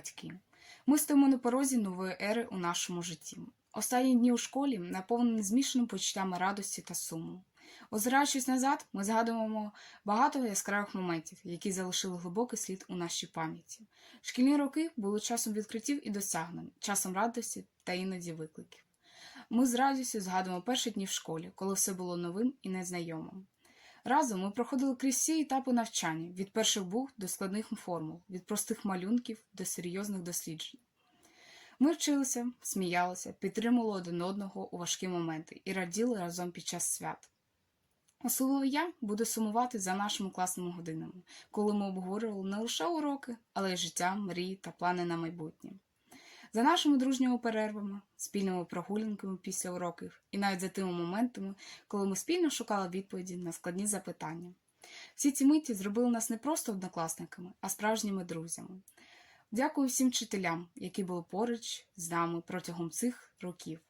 батьки, ми стоїмо на порозі нової ери у нашому житті. Останні дні у школі наповнені змішаними почуттями радості та суму. Озираючись назад, ми згадуємо багато яскравих моментів, які залишили глибокий слід у нашій пам'яті. Шкільні роки були часом відкриттів і досягнень, часом радості та іноді викликів. Ми з радістю згадуємо перші дні в школі, коли все було новим і незнайомим. Разом ми проходили крізь всі етапи навчання від перших букв до складних формул, від простих малюнків до серйозних досліджень. Ми вчилися, сміялися, підтримували один одного у важкі моменти і раділи разом під час свят. Особливо я буду сумувати за нашими класними годинами, коли ми обговорювали не лише уроки, але й життя, мрії та плани на майбутнє. За нашими дружніми перервами, спільними прогулянками після уроків і навіть за тими моментами, коли ми спільно шукали відповіді на складні запитання. Всі ці миті зробили нас не просто однокласниками, а справжніми друзями. Дякую всім вчителям, які були поруч з нами протягом цих років.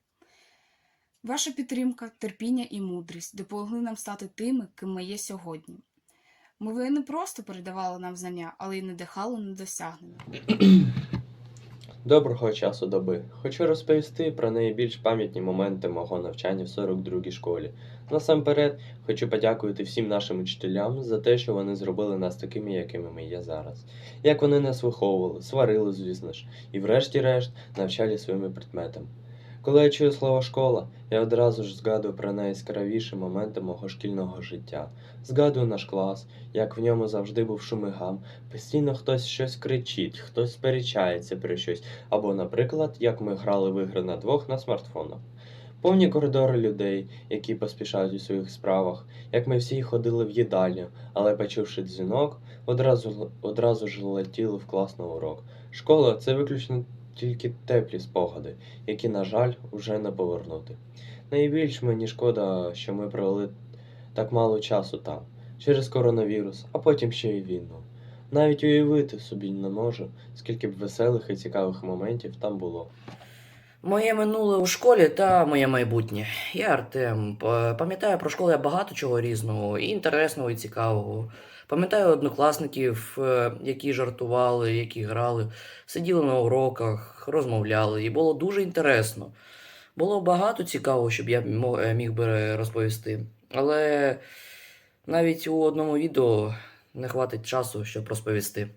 Ваша підтримка, терпіння і мудрість допомогли нам стати тими, ким ми є сьогодні. Ми ви не просто передавали нам знання, але й надихали на досягнення. Доброго часу доби. Хочу розповісти про найбільш пам'ятні моменти мого навчання в 42-й школі. Насамперед, хочу подякувати всім нашим учителям за те, що вони зробили нас такими, якими ми є зараз. Як вони нас виховували, сварили, звісно ж, і врешті-решт навчали своїми предметами. Коли я чую слово школа, я одразу ж згадую про найяскравіші моменти мого шкільного життя. Згадую наш клас, як в ньому завжди був шум і гам, постійно хтось щось кричить, хтось сперечається про щось, або, наприклад, як ми грали в ігри на двох на смартфонах. Повні коридори людей, які поспішають у своїх справах, як ми всі ходили в їдальню, але почувши дзвінок, одразу, одразу ж летіли в клас на урок. Школа це виключно тільки теплі спогади, які, на жаль, вже не повернути. Найбільш мені шкода, що ми провели так мало часу там, через коронавірус, а потім ще й війну. Навіть уявити собі не можу, скільки б веселих і цікавих моментів там було. Моє минуле у школі та моє майбутнє. Я Артем. Пам'ятаю про школу я багато чого різного, і інтересного, і цікавого. Пам'ятаю однокласників, е, які жартували, які грали, сиділи на уроках, розмовляли, і було дуже інтересно. Було багато цікавого, щоб я е, міг би розповісти. Але навіть у одному відео не хватить часу, щоб розповісти.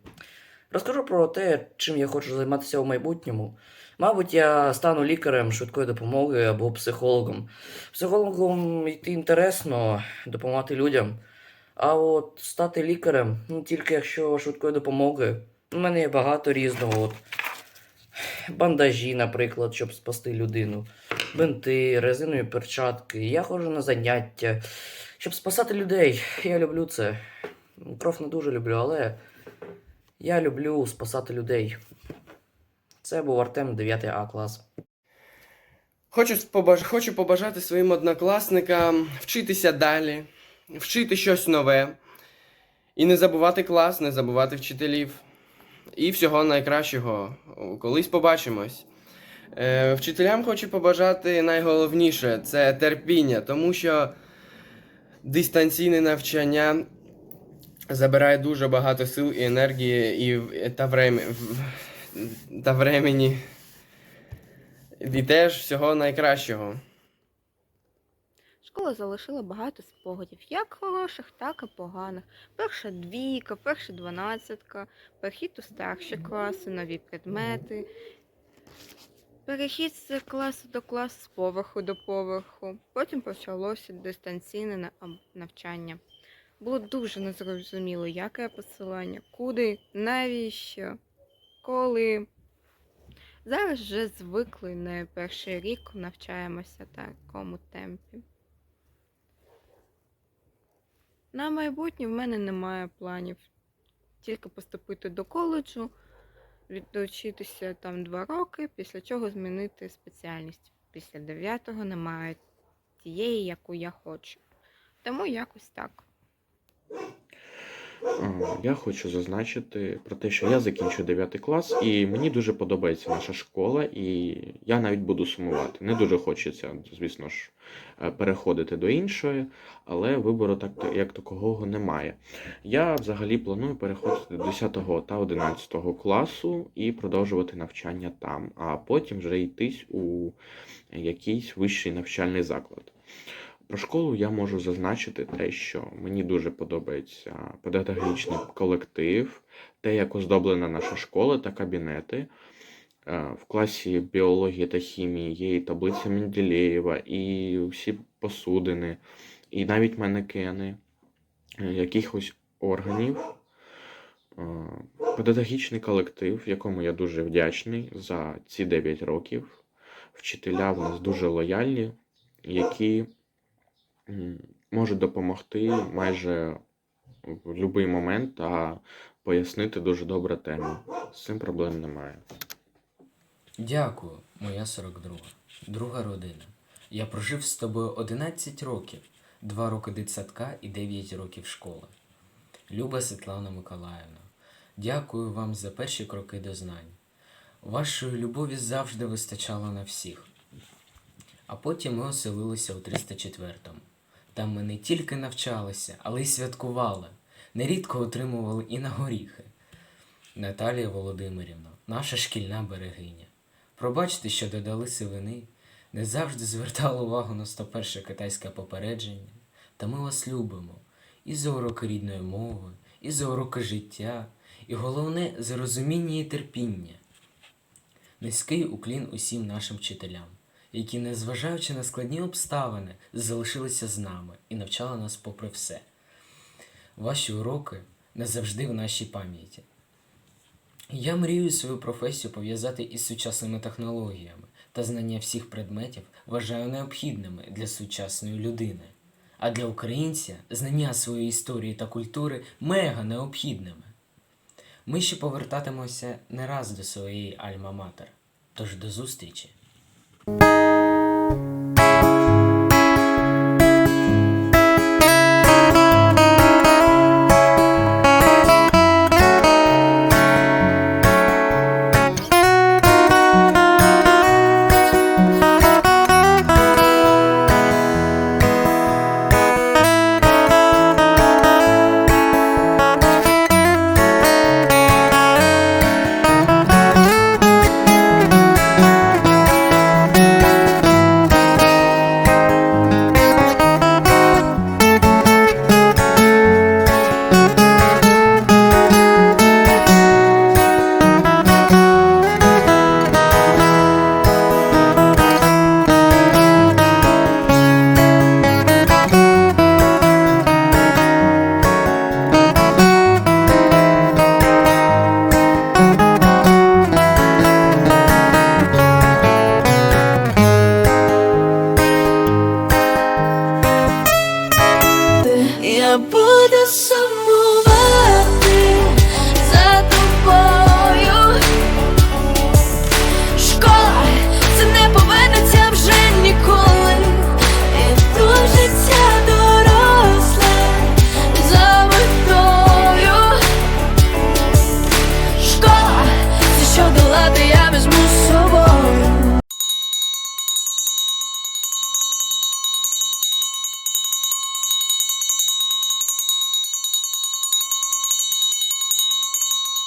Розкажу про те, чим я хочу займатися у майбутньому. Мабуть, я стану лікарем швидкої допомоги або психологом. Психологом йти інтересно, допомагати людям. А от стати лікарем, ну тільки якщо швидкої допомоги. У мене є багато різного. От. Бандажі, наприклад, щоб спасти людину, бинти, резинові перчатки. Я ходжу на заняття, щоб спасати людей. Я люблю це. Кров не дуже люблю, але я люблю спасати людей. Це був Артем 9 А клас. Хочу. Хочу побажати своїм однокласникам вчитися далі, вчити щось нове. І не забувати клас, не забувати вчителів. І всього найкращого. Колись побачимось. Е, вчителям хочу побажати найголовніше це терпіння, тому що дистанційне навчання забирає дуже багато сил і енергії і, та, врем... та времені. І теж всього найкращого. Школа залишила багато спогадів, як хороших, так і поганих. Перша двійка, перша дванадцятка, перехід у старші класи, нові предмети. Перехід з класу до класу, з поверху до поверху. Потім почалося дистанційне навчання. Було дуже незрозуміло, яке посилання, куди, навіщо, коли. Зараз вже звикли не перший рік навчаємося такому темпі. На майбутнє в мене немає планів. Тільки поступити до коледжу, відучитися там два роки, після чого змінити спеціальність. Після дев'ятого немає тієї, яку я хочу. Тому якось так. Я хочу зазначити про те, що я закінчу 9 клас, і мені дуже подобається наша школа, і я навіть буду сумувати. Не дуже хочеться, звісно ж, е, переходити до іншої, але вибору так як такого немає. Я взагалі планую переходити до 10 та 11 класу і продовжувати навчання там, а потім вже йтись у якийсь вищий навчальний заклад. Про школу я можу зазначити те, що мені дуже подобається педагогічний колектив, те, як оздоблена наша школа та кабінети. Е, В класі біології та хімії є і таблиця Менделєєва, і всі посудини, і навіть манекени е, якихось органів. Е, Педагогічний колектив, якому я дуже вдячний за ці 9 років. Вчителя в нас дуже лояльні, які м, можуть допомогти майже в будь-який момент та пояснити дуже добре тему. З цим проблем немає. Дякую, моя 42. Друга родина. Я прожив з тобою 11 років, 2 роки дитсадка і 9 років школи. Люба Світлана Миколаївна, дякую вам за перші кроки до знань. Вашої любові завжди вистачало на всіх. А потім ми оселилися у 304-му. Там ми не тільки навчалися, але й святкували. Нерідко отримували і на горіхи. Наталія Володимирівна, наша шкільна берегиня. Пробачте, що додали сивини, не завжди звертала увагу на 101 китайське попередження. Та ми вас любимо і за уроки рідної мови, і за уроки життя, і головне за розуміння і терпіння. Низький уклін усім нашим вчителям, які, незважаючи на складні обставини, залишилися з нами і навчали нас попри все. Ваші уроки назавжди в нашій пам'яті. Я мрію свою професію пов'язати із сучасними технологіями та знання всіх предметів вважаю необхідними для сучасної людини. А для українця знання своєї історії та культури мега необхідними. Ми ще повертатимося не раз до своєї альма-матер. Тож до зустрічі! Música